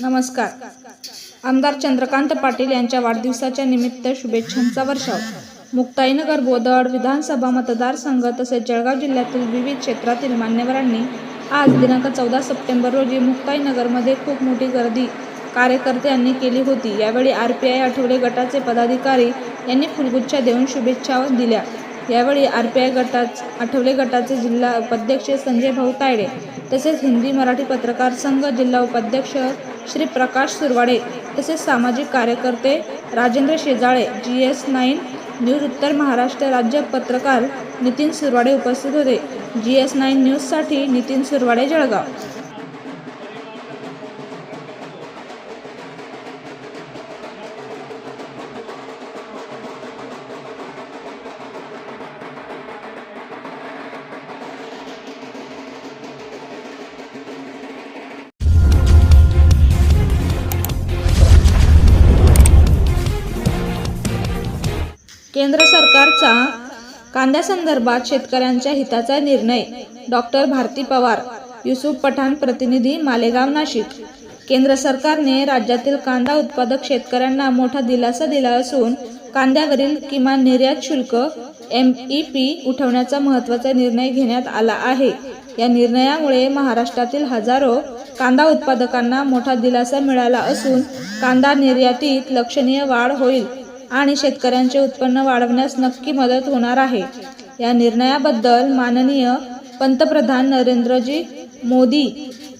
नमस्कार. आमदार चंद्रकांत पाटील यांच्या वाढदिवसाच्या निमित्त शुभेच्छांचा वर्षाव. मुक्ताईनगर बोदड विधानसभा मतदारसंघ तसेच जळगाव जिल्ह्यातील विविध क्षेत्रातील मान्यवरांनी आज दिनांक चौदा सप्टेंबर रोजी मुक्ताईनगरमध्ये खूप मोठी गर्दी कार्यकर्त्यांनी केली होती. यावेळी आर पी आय आठवले गटाचे पदाधिकारी यांनी फुलगुच्छा देऊन शुभेच्छा दिल्या. यावेळी आर पी आय गटाच आठवले गटाचे जिल्हा उपाध्यक्ष संजय भाऊ तायडे तसेच हिंदी मराठी पत्रकार संघ जिल्हा उपाध्यक्ष श्री प्रकाश सुरवाडे तसेच सामाजिक कार्यकर्ते Rajendra Shejale G S nine news उत्तर महाराष्ट्र राज्य पत्रकार नितीन सुरवाडे उपस्थित होते. जी एस नाईन न्यूजसाठी नितीन सुरवाडे जळगाव. केंद्र सरकारचा कांद्यासंदर्भात शेतकऱ्यांच्या हिताचा निर्णय. डॉक्टर भारती पवार युसुफ पठाण प्रतिनिधी मालेगाव नाशिक. केंद्र सरकारने राज्यातील कांदा उत्पादक शेतकऱ्यांना मोठा दिलासा दिला असून कांद्यावरील किमान निर्यात शुल्क एम ई पी उठवण्याचा महत्त्वाचा निर्णय घेण्यात आला आहे. या निर्णयामुळे महाराष्ट्रातील हजारो कांदा उत्पादकांना मोठा दिलासा मिळाला असून कांदा निर्यातीत लक्षणीय वाढ होईल. आणि शेतकऱ्यांचे उत्पन्न वाढवण्यास नक्की मदत होणार आहे. या निर्णयाबद्दल माननीय पंतप्रधान नरेंद्रजी मोदी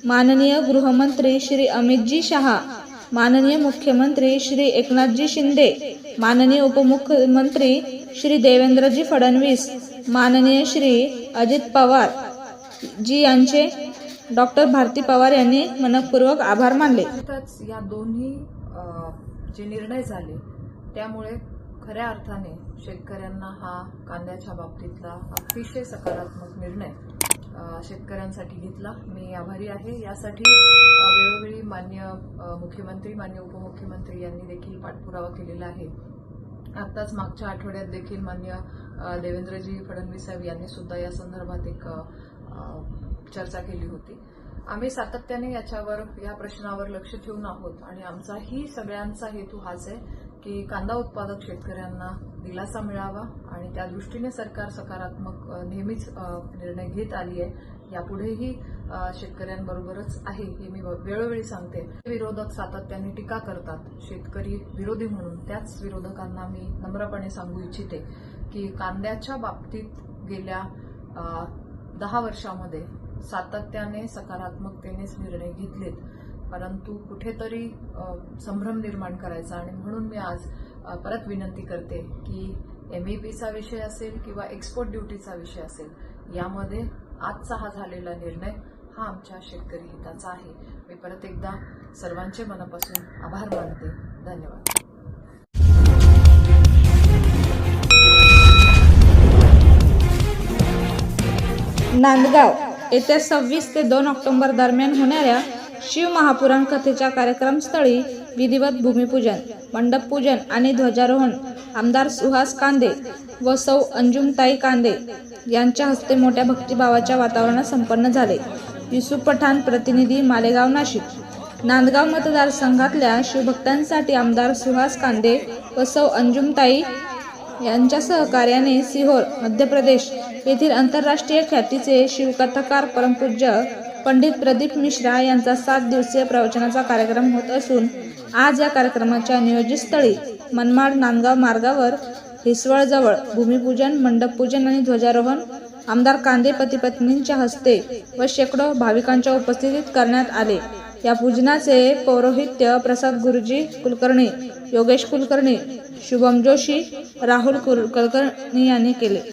माननीय गृहमंत्री श्री अमितजी शहा माननीय मुख्यमंत्री श्री एकनाथजी शिंदे माननीय उपमुख्यमंत्री श्री देवेंद्रजी फडणवीस माननीय श्री अजित पवार जी यांचे डॉक्टर भारती पवार यांनी मनपूर्वक आभार मानले. या दोन्ही जे निर्णय झाले त्यामुळे खऱ्या अर्थाने शेतकऱ्यांना हा कांद्याच्या बाबतीतला अतिशय सकारात्मक निर्णय शेतकऱ्यांसाठी घेतला. मी आभारी आहे. यासाठी वेळोवेळी मान्य मुख्यमंत्री मान्य उपमुख्यमंत्री यांनी देखील पाठपुरावा केलेला आहे. आत्ताच मागच्या आठवड्यात देखील मान्य देवेंद्रजी फडणवीस साहेब यांनी सुद्धा या संदर्भात एक चर्चा केली होती. आम्ही सातत्याने याच्यावर या प्रश्नावर लक्ष ठेवून आहोत आणि आमचाही सगळ्यांचा हेतू हाच आहे की कांदा उत्पादक शेतकऱ्यांना दिलासा मिळावा आणि त्या दृष्टीने सरकार सकारात्मक नेहमीच निर्णय घेत आली आहे. यापुढेही शेतकऱ्यांबरोबरच आहे हे मी वेळोवेळी सांगते. विरोधक सातत्याने टीका करतात. शेतकरी विरोधी म्हणून त्याच विरोधकांना मी नम्रपणे सांगू इच्छिते की कांद्याच्या बाबतीत गेल्या दहा वर्षामध्ये सातत्याने सकारात्मकतेनेच निर्णय घेतलेत. परंतु कुठेतरी संभ्रम निर्माण करायचा आणि म्हणून मी आज परत विनंती करते की एम ए पीचा विषय असेल किंवा एक्सपोर्ट ड्युटीचा विषय असेल यामध्ये आजचा हा झालेला निर्णय हा आमच्या शेतकरी हिताचा आहे. मी परत एकदा सर्वांचे मनापासून आभार मानते. धन्यवाद. नांदगाव येत्या सव्वीस ते दोन ऑक्टोबर दरम्यान होणाऱ्या शिव महापुराण कथेच्या कार्यक्रमस्थळी विधिवत भूमिपूजन मंडपपूजन आणि ध्वजारोहण आमदार सुहास कांदे व सौ अंजुमताई कांदे यांच्या हस्ते मोठ्या भक्तिभावाच्या वातावरणात संपन्न झाले. युसुफ पठाण प्रतिनिधी मालेगाव नाशिक. नांदगाव मतदारसंघातल्या शिवभक्तांसाठी आमदार सुहास कांदे व सौ अंजुमताई यांच्या सहकार्याने सिहोर मध्य प्रदेश येथील आंतरराष्ट्रीय ख्यातीचे शिवकथाकार परमपूज्य पंडित प्रदीप मिश्रा यांचा सात दिवसीय प्रवचनाचा कार्यक्रम होत असून आज या कार्यक्रमाच्या नियोजित स्थळी मनमाड नांदगाव मार्गावर हिसवळजवळ भूमिपूजन मंडपपूजन आणि ध्वजारोहण आमदार कांदे पतीपत्नींच्या हस्ते व शेकडो भाविकांच्या उपस्थितीत करण्यात आले. या पूजनाचे पौरोहित्य प्रसाद गुरुजी कुलकर्णी योगेश कुलकर्णी शुभम जोशी राहुल कुल कुलकर्णी यांनी केले.